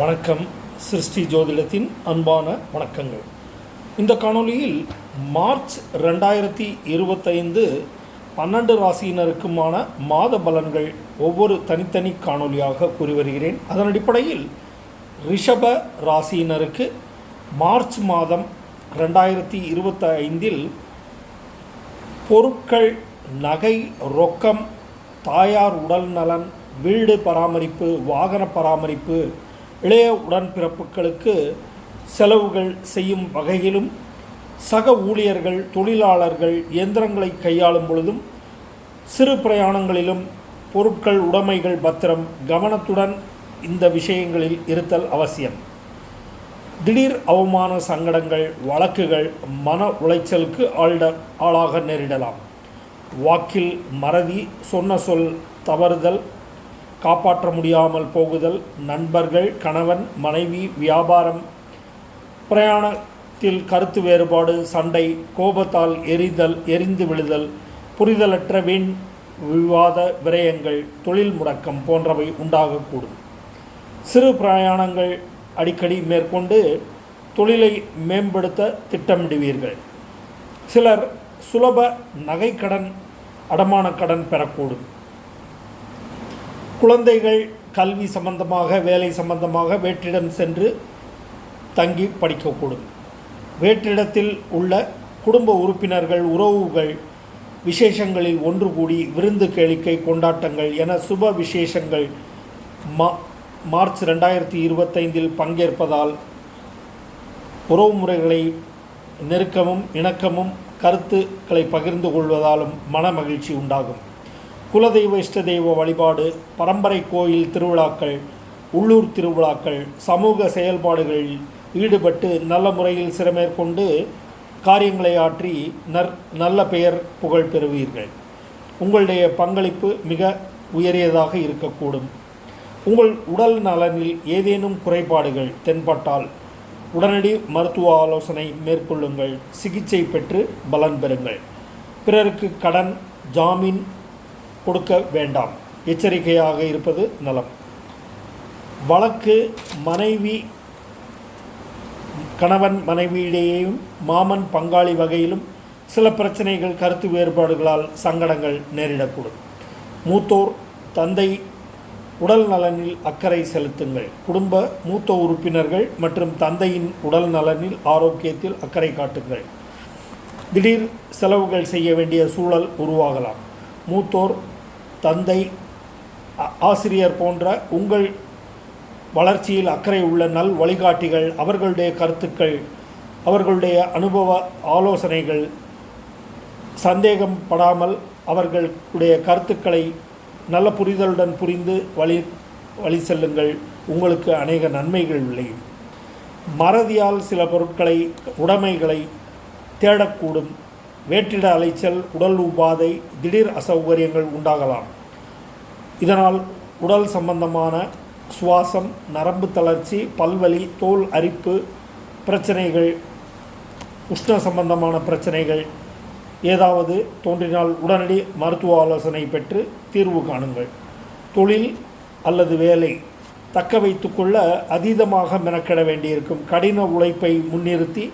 வணக்கம். சிருஷ்டி ஜோதிடத்தின் அன்பான வணக்கங்கள். இந்த காணொளியில் மார்ச் ரெண்டாயிரத்தி இருபத்தைந்து பன்னெண்டு ராசியினருக்குமான மாத பலன்கள் ஒவ்வொரு தனித்தனி காணொளியாக கூறி வருகிறேன் அதன் அடிப்படையில் ரிஷப ராசியினருக்கு மார்ச் மாதம் ரெண்டாயிரத்தி இருபத்தைந்தில் பொருட்கள் நகை ரொக்கம் தாயார் உடல் நலன் வீடு பராமரிப்பு வாகன பராமரிப்பு இளைய உடன்பிறப்புகளுக்கு செலவுகள் செய்யும் வகையிலும் சக ஊழியர்கள் தொழிலாளர்கள் இயந்திரங்களை கையாளும் பொழுதும் சிறு பிரயாணங்களிலும் பொருட்கள் உடைமைகள் பத்திரம் கவனத்துடன் இந்த விஷயங்களில் இருத்தல் அவசியம். திடீர் அவமான சங்கடங்கள் வழக்குகள் மன உளைச்சலுக்கு ஆழ்ட ஆளாக நேரிடலாம். வாக்கில் மறதி சொன்ன சொல் தவறுதல் காப்பாற்ற முடியாமல் போகுதல் நண்பர்கள் கணவன் மனைவி வியாபாரம் பிரயாணத்தில் கருத்து வேறுபாடு சண்டை கோபத்தால் எரிதல் எரிந்து விழுதல் புரிதலற்ற வீண் விவாத விரயங்கள் தொழில் முடக்கம் போன்றவை உண்டாகக்கூடும். சிறு பிரயாணங்கள் அடிக்கடி மேற்கொண்டு தொழிலை மேம்படுத்த திட்டமிடுவீர்கள். சிலர் சுலப நகைக்கடன் அடமான கடன் பெறக்கூடும். குழந்தைகள் கல்வி சம்பந்தமாக வேலை சம்பந்தமாக வேற்றிடம் சென்று தங்கி படிக்கக்கூடும். வேற்றிடத்தில் உள்ள குடும்ப உறுப்பினர்கள் உறவுகள் விசேஷங்களில் ஒன்று கூடி விருந்து கேளிக்கை கொண்டாட்டங்கள் என சுப விசேஷங்கள் மா மார்ச் ரெண்டாயிரத்தி இருபத்தைந்தில் பங்கேற்பதால் உறவுமுறைகளை நெருக்கமும் இணக்கமும் கருத்துக்களை பகிர்ந்து கொள்வதாலும் மன மகிழ்ச்சி உண்டாகும். குலதெய்வ இஷ்ட தெய்வ வழிபாடு பரம்பரை கோயில் திருவிழாக்கள் உள்ளூர் திருவிழாக்கள் சமூக செயல்பாடுகளில் ஈடுபட்டு நல்ல முறையில் சிறமேற்கொண்டு காரியங்களை ஆற்றி நற் நல்ல பெயர் புகழ் பெறுவீர்கள். உங்களுடைய பங்களிப்பு மிக உயரியதாக இருக்கக்கூடும். உங்கள் உடல் நலனில் ஏதேனும் குறைபாடுகள் தென்பட்டால் உடனடி மருத்துவ ஆலோசனை மேற்கொள்ளுங்கள். சிகிச்சை பெற்று பலன் பெறுங்கள். பிறருக்கு கடன் ஜாமீன் கொடுக்க வேண்டாம். எச்சரிக்கையாக இருப்பது நலம். வழக்கு மனைவி கணவன் மனைவியிடையேயும் மாமன் பங்காளி வகையிலும் சில பிரச்சனைகள் கருத்து வேறுபாடுகளால் சங்கடங்கள் நேரிடக்கூடும். மூத்தோர் தந்தை உடல் நலனில் அக்கறை செலுத்துங்கள். குடும்ப மூத்த உறுப்பினர்கள் மற்றும் தந்தையின் உடல் நலனில் ஆரோக்கியத்தில் அக்கறை காட்டுங்கள். திடீர் செலவுகள் செய்ய வேண்டிய சூழல் உருவாகலாம். மூத்தோர் தந்தை ஆசிரியர் போன்ற உங்கள் வளர்ச்சியில் அக்கறை உள்ள நல் வழிகாட்டிகள் அவர்களுடைய கருத்துக்கள் அவர்களுடைய அனுபவ ஆலோசனைகள் சந்தேகம் படாமல் அவர்களுடைய கருத்துக்களை நல்ல புரிதலுடன் புரிந்து வழி வழி செல்லுங்கள். உங்களுக்கு அநேக நன்மைகள் விளையும் மறதியால் சில பொருட்களை உடைமைகளை தேடக்கூடும். வேற்றிட அலைச்சல் உடல் உபாதை திடீர் அசௌகரியங்கள் உண்டாகலாம். இதனால் உடல் சம்பந்தமான சுவாசம் நரம்பு தளர்ச்சி பல்வலி தோல் அரிப்பு பிரச்சனைகள் உஷ்ண சம்பந்தமான பிரச்சனைகள் ஏதாவது தோன்றினால் உடனடி மருத்துவ ஆலோசனை பெற்று தீர்வு காணுங்கள். தொழில் அல்லது வேலை தக்க வைத்துக்கொள்ள அதீதமாக மெனக்கெட வேண்டியிருக்கும். கடின உழைப்பை முன்னிறுத்தி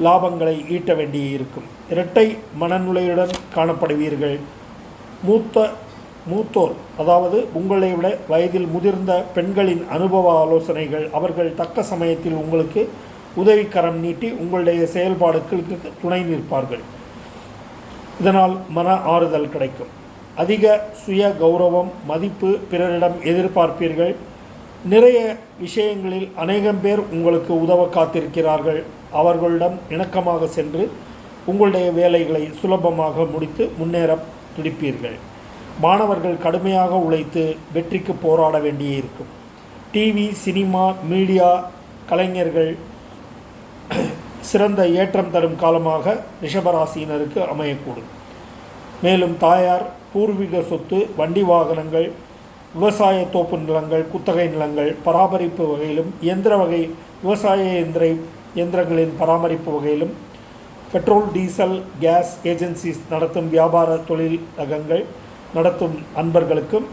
லாபங்களை ஈட்ட வேண்டியிருக்கும். இரட்டை மனநிலையுடன் காணப்படுவீர்கள். மூத்த மூத்தோர் அதாவது உங்களை விட வயதில் முதிர்ந்த பெண்களின் அனுபவ ஆலோசனைகள் அவர்கள் தக்க சமயத்தில் உங்களுக்கு உதவிக்கரம் நீட்டி உங்களுடைய செயல்பாடுகளுக்கு துணை நிற்பார்கள். இதனால் மன ஆறுதல் கிடைக்கும். அதிக சுய கௌரவம் மதிப்பு பிறரிடம் எதிர்பார்ப்பீர்கள். நிறைய விஷயங்களில் அநேகம் பேர் உங்களுக்கு உதவ காத்திருக்கிறார்கள். அவர்களிடம் இணக்கமாக சென்று உங்களுடைய வேலைகளை சுலபமாக முடித்து முன்னேற துடிப்பீர்கள். மாணவர்கள் கடுமையாக உழைத்து வெற்றிக்கு போராட வேண்டியிருக்கும் டிவி சினிமா மீடியா கலைஞர்கள் சிறந்த ஏற்றம் தரும் காலமாக ரிஷபராசியினருக்கு அமையக்கூடும். மேலும் தாயார் பூர்வீக சொத்து வண்டி வாகனங்கள் விவசாய தோப்பு நிலங்கள் குத்தகை நிலங்கள் பராமரிப்பு வகையிலும் இயந்திர வகை விவசாய இயந்திர இயந்திரங்களின் பராமரிப்பு வகையிலும் பெட்ரோல் டீசல் கேஸ் ஏஜென்சிஸ் நடத்தும் வியாபார தொழிலகங்கள் நடத்தும் அன்பர்களுக்கும்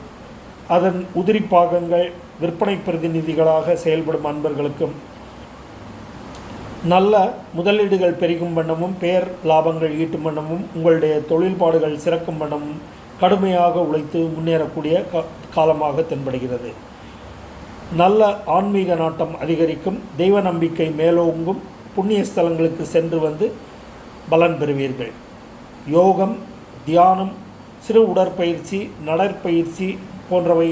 அதன் உதிரி பாகங்கள் விற்பனை பிரதிநிதிகளாக செயல்படும் அன்பர்களுக்கும் நல்ல முதலீடுகள் பெருகும் வண்ணமும் பெயர் லாபங்கள் ஈட்டும் வண்ணமும் உங்களுடைய தொழில்பாடுகள் சிறக்கும் வண்ணமும் கடுமையாக உழைத்து முன்னேறக்கூடிய க காலமாக தென்படுகிறது. நல்ல ஆன்மீக நாட்டம் அதிகரிக்கும் தெய்வ நம்பிக்கை மேலோங்கும் புண்ணிய ஸ்தலங்களுக்கு சென்று வந்து பலன் பெறுவீர்கள். யோகம் தியானம் சிறு உடற்பயிற்சி நடற்பயிற்சி போன்றவை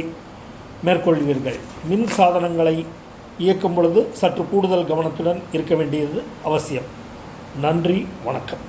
மேற்கொள்வீர்கள். மின் சாதனங்களை இயக்கும் பொழுது சற்று கூடுதல் கவனத்துடன் இருக்க வேண்டியது அவசியம். நன்றி வணக்கம்.